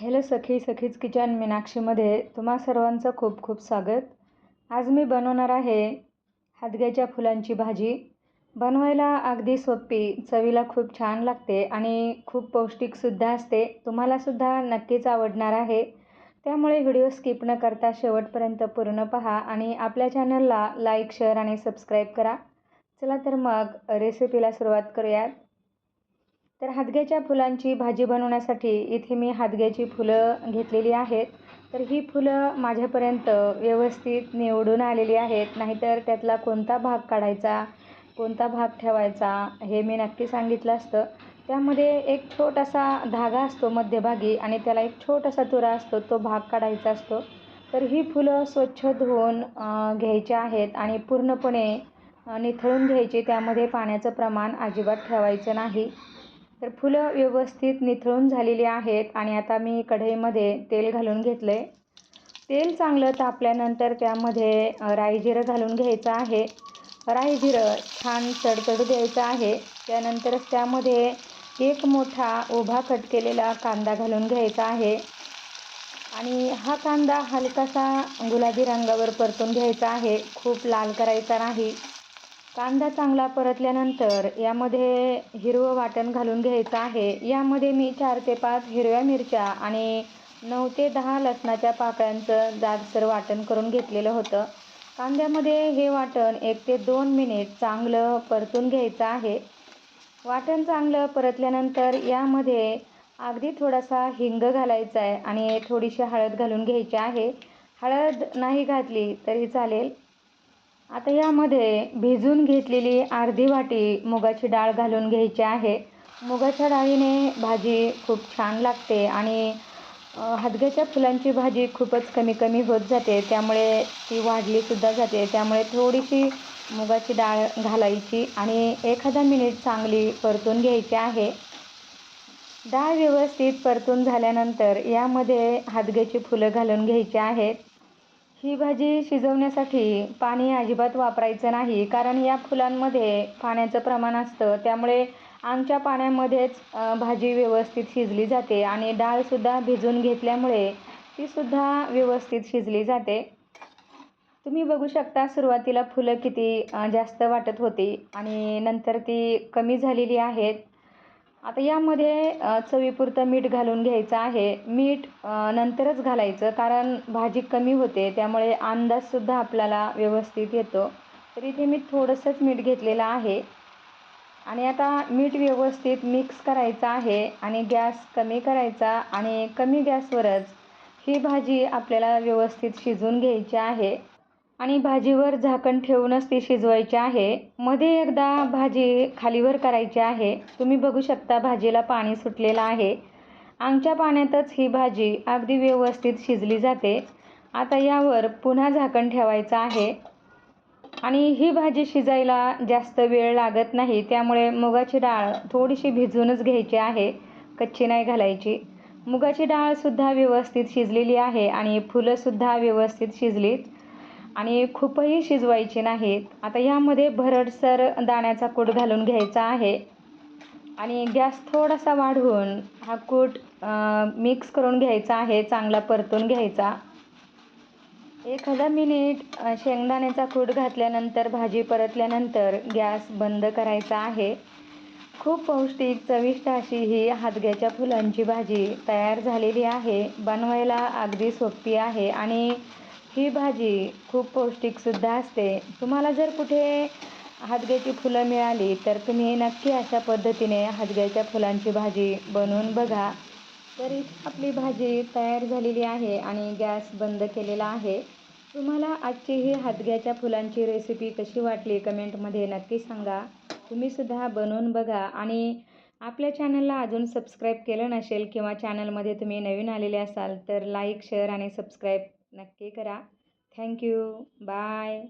Hello सखी सखीच kitchen मीनाक्षीमध्ये तुम्हा सर्वांचं खूप खूप स्वागत. आज मी बनवणार आहे हादग्याच्या फुलांची भाजी. बनवायला अगदी सोपी चवीला खूप छान लागते आणि खूप पौष्टिकसुद्धा असते. तुम्हालासुद्धा नक्कीच आवडणार आहे. त्यामुळे व्हिडिओ स्किप न करता शेवटपर्यंत पूर्ण पहा आणि आपल्या चॅनलला लाईक शेअर आणि सबस्क्राईब करा. चला तर मग रेसिपीला सुरुवात करूयात. तर हादग्याच्या फुलांची भाजी बनवण्यासाठी इथे मी हादग्याची फुलं घेतलेली आहेत. तर ही फुलं माझ्यापर्यंत व्यवस्थित निवडून आलेली आहेत. नाहीतर त्यातला कोणता भाग काढायचा कोणता भाग ठेवायचा हे मी नक्की सांगितलं असतं. त्यामध्ये एक छोटासा धागा असतो मध्यभागी आणि त्याला एक छोटासा तुरा असतो तो भाग काढायचा असतो. तर ही फुलं स्वच्छ धुवून घ्यायची आहेत आणि पूर्णपणे निथळून घ्यायची. त्यामध्ये पाण्याचं प्रमाण अजिबात ठेवायचं नाही. तर फुलं व्यवस्थित निथळून झालेली आहेत आणि आता मी कढईमध्ये तेल घालून घेतलं आहे तेल चांगलं तापल्यानंतर त्यामध्ये राई जिरं घालून घ्यायचं आहे. राई जिरं छान चडचड द्यायचं आहे. त्यानंतरच त्यामध्ये एक मोठा उभा कट केलेला कांदा घालून घ्यायचा आहे. आणि हा कांदा हलकासा गुलाबी रंगावर परतून घ्यायचा आहे. खूप लाल करायचा नाही. कांदा चांगला परतल्यानंतर यामध्ये हिरवं वाटण घालून घ्यायचं आहे. यामध्ये मी चार ते पाच हिरव्या मिरच्या आणि नऊ ते दहा लसणाच्या पाकळ्यांचं जाडसर वाटण करून घेतलेलं होतं. कांद्यामध्ये हे वाटण एक ते दोन मिनिट चांगलं परतून घ्यायचं आहे. वाटण चांगलं परतल्यानंतर यामध्ये अगदी थोडासा हिंग घालायचा आहे आणि थोडीशी हळद घालून घ्यायची आहे. हळद नाही घातली तरी चालेल. आता यामध्ये भिजून घेतलेली अर्धी वाटी मुगाची डाळ घालून घ्यायची आहे. मुगाच्या डाळीने भाजी खूप छान लागते आणि हदग्याच्या फुलांची भाजी खूपच कमी कमी होत जाते. त्यामुळे ती वाढलीसुद्धा जाते. त्यामुळे थोडीशी मुगाची डाळ घालायची आणि एखादा मिनिट चांगली परतून घ्यायची आहे. डाळ व्यवस्थित परतून झाल्यानंतर यामध्ये हादग्याची फुलं घालून घ्यायची आहेत. ही भाजी शिजवण्यासाठी पाणी अजिबात वापरायचं नाही कारण या फुलांमध्ये पाण्याचं प्रमाण असतं. त्यामुळे आमच्या पाण्यामध्येच भाजी व्यवस्थित शिजली जाते आणि डाळसुद्धा भिजून घेतल्यामुळे तीसुद्धा व्यवस्थित शिजली जाते. तुम्ही बघू शकता सुरुवातीला फुलं किती जास्त वाटत होती आणि नंतर ती कमी झालेली आहेत. आता यामध्ये चवीपुरतं मीठ घालून घ्यायचं आहे. मीठ नंतरच घालायचं कारण भाजी कमी होते त्यामुळे अंदाजसुद्धा आपल्याला व्यवस्थित येतो. तर इथे मी थोडंसंच मीठ घेतलेलं आहे. आणि आता मीठ व्यवस्थित मिक्स करायचं आहे आणि गॅस कमी करायचा आणि कमी गॅसवरच ही भाजी आपल्याला व्यवस्थित शिजवून घ्यायची आहे. आणि भाजीवर झाकण ठेवूनच ती शिजवायची आहे. मध्ये एकदा भाजी खालीवर करायची आहे. तुम्ही बघू शकता भाजीला पाणी सुटलेलं आहे. आमच्या पाण्यातच ही भाजी अगदी व्यवस्थित शिजली जाते. आता यावर पुन्हा झाकण ठेवायचं आहे. आणि ही भाजी शिजायला जास्त वेळ लागत नाही त्यामुळे मुगाची डाळ थोडीशी भिजूनच घ्यायची आहे. कच्ची नाही घालायची. मुगाची डाळसुद्धा व्यवस्थित शिजलेली आहे आणि फुलंसुद्धा व्यवस्थित शिजलीत. आणि खूपही शिजवायचे नाहीत. आता यामध्ये भरडसर दाण्याचा कूट घालून घ्यायचा आहे. आणि गॅस थोडासा वाढवून हा कूट मिक्स करून घ्यायचा आहे चांगला परतून घ्यायचा. एखादा मिनिट शेंगदाण्याचा कूट घातल्यानंतर भाजी परतल्यानंतर गॅस बंद करायचा आहे. खूप पौष्टिक चविष्ट अशी ही हातग्याच्या फुलांची भाजी तयार झालेली आहे. बनवायला अगदी सोपी आहे. आणि ही भाजी खूप पौष्टिकसुद्धा असते. तुम्हाला जर कुठे हादग्याची फुलं मिळाली तर तुम्ही नक्की अशा पद्धतीने हादग्याच्या फुलांची भाजी बनवून बघा. तरी आपली भाजी तयार झालेली आहे आणि गॅस बंद केलेला आहे. तुम्हाला आजची ही हादग्याच्या फुलांची रेसिपी कशी वाटली कमेंटमध्ये नक्की सांगा. तुम्हीसुद्धा बनवून बघा आणि आपल्या चॅनलला अजून सबस्क्राईब केलं नसेल किंवा चॅनलमध्ये तुम्ही नवीन आलेले असाल तर लाईक शेअर आणि सबस्क्राईब नक्की करा. Thank you bye